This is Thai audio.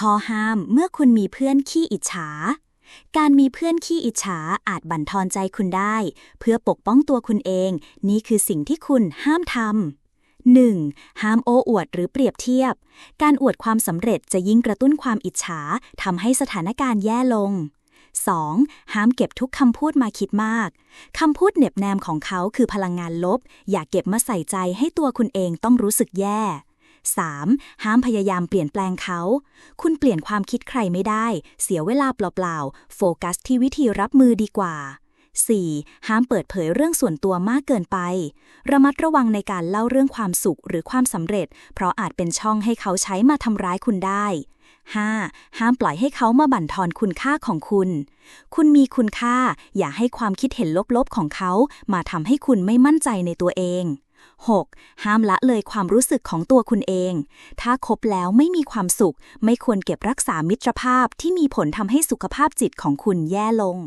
ข้อห้ามเมื่อคุณมีเพื่อนขี้อิจฉา การมีเพื่อนขี้อิจฉาอาจบั่นทอนใจคุณได้ เพื่อปกป้องตัวคุณเอง นี่คือสิ่งที่คุณห้ามทำ 1. ห้ามโอ้อวดหรือเปรียบเทียบ การอวดความสำเร็จจะยิ่งกระตุ้นความอิจฉาทำให้สถานการณ์แย่ลง 2. ห้ามเก็บทุกคำพูดมาคิดมาก คำพูดเหน็บแนมของเขาคือพลังงานลบ อย่าเก็บมาใส่ใจให้ตัวคุณเองต้องรู้สึกแย่ 3. ห้ามพยายามเปลี่ยนแปลงเขา คุณเปลี่ยนความคิดใครไม่ได้ เสียเวลาเปล่าๆ โฟกัสที่วิธีรับมือดีกว่า 4. ห้ามเปิดเผยเรื่องส่วนตัวมากเกินไป ระมัดระวังในการเล่าเรื่องความสุขหรือความสำเร็จ เพราะอาจเป็นช่องให้เขาใช้มาทำร้ายคุณได้ 5. ห้ามปล่อยให้เขามาบั่นทอนคุณค่าของคุณ คุณมีคุณค่า อย่าให้ความคิดเห็นลบๆของเขา มาทำให้คุณไม่มั่นใจในตัวเอง 6. ห้ามละเลยความรู้สึกของตัวคุณเอง ถ้าคบแล้วไม่มีความสุข ไม่ควรเก็บรักษามิตรภาพที่มีผลทำให้สุขภาพจิตของคุณแย่ลง